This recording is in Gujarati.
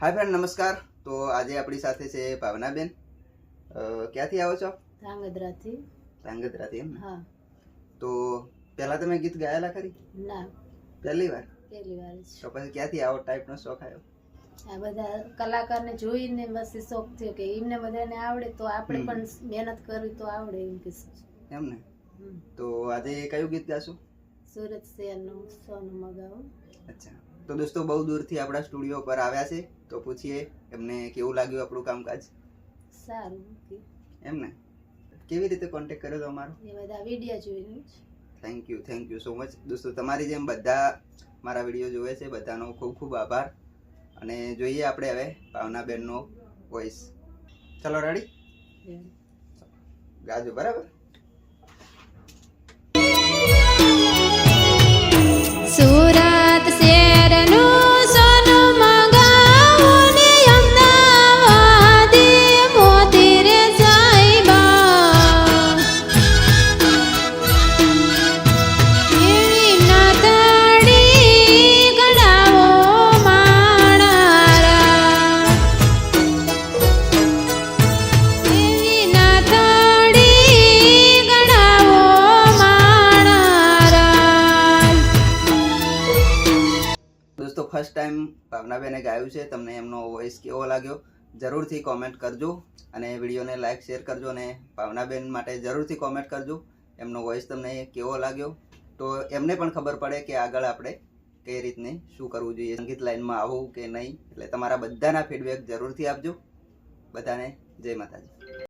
હાય ફ્રેન્ડ નમસ્કાર. તો આજે આપણી સાથે છે ભાવનાબેન. ક્યાંથી આવો છો? ધાંગધ્રાથી ધ્રાંગધ્રાથી એમ હા. તો પહેલા તમે ગીત ગાયેલા ખરી? ના. પહેલી વાર? પહેલી વાર તો પછી ક્યાંથી આવો? ટાઈપનો શોખ આવ્યો? આ બધા કલાકારને જોઈને બસ એ શોખ થયો કે એમને બધાને આવડે તો આપણે પણ મહેનત કરવી તો આવડે એમ કે એમ ને? તો આજે કયું ગીત ગાશું? સુરત શહેરનું સોનું મગાવો. અચ્છા. તો દોસ્તો બહુ દૂરથી આપણા સ્ટુડિયો પર આવ્યા છે તો પૂછીએ એમને કેવું લાગ્યું આપણું કામકાજ? સારું એમ ને? કેવી રીતે કોન્ટેક્ટ કર્યો તો અમારો? એ બધા વીડિયો જોઈને thank you thank you so much દોસ્તો તમારી જેમ બધા મારા વીડિયો જોવે છે બધાનો ખૂબ ખૂબ આભાર. અને જોઈએ આપણે હવે ભાવનાબેનનો વોઇસ ચલો રેડી ગાજો બરાબર? ફર્સ્ટ ટાઈમ ભાવનાબેને ગાયું છે, તમને એમનો વોઇસ કેવો લાગ્યો, જરૂરથી કોમેન્ટ કરજો અને વિડીયોને લાઇક શેર કરજો અને ભાવનાબેન માટે જરૂરથી કોમેન્ટ કરજો, એમનો વોઇસ તમને કેવો લાગ્યો? તો એમને પણ ખબર પડે કે આગળ આપણે કઈ રીતને શું કરવું જોઈએ, સંગીત લાઈનમાં આવું કે નહીં, એટલે તમારા બધાના ફીડબેક જરૂરથી આપજો. બધાને જય માતાજી.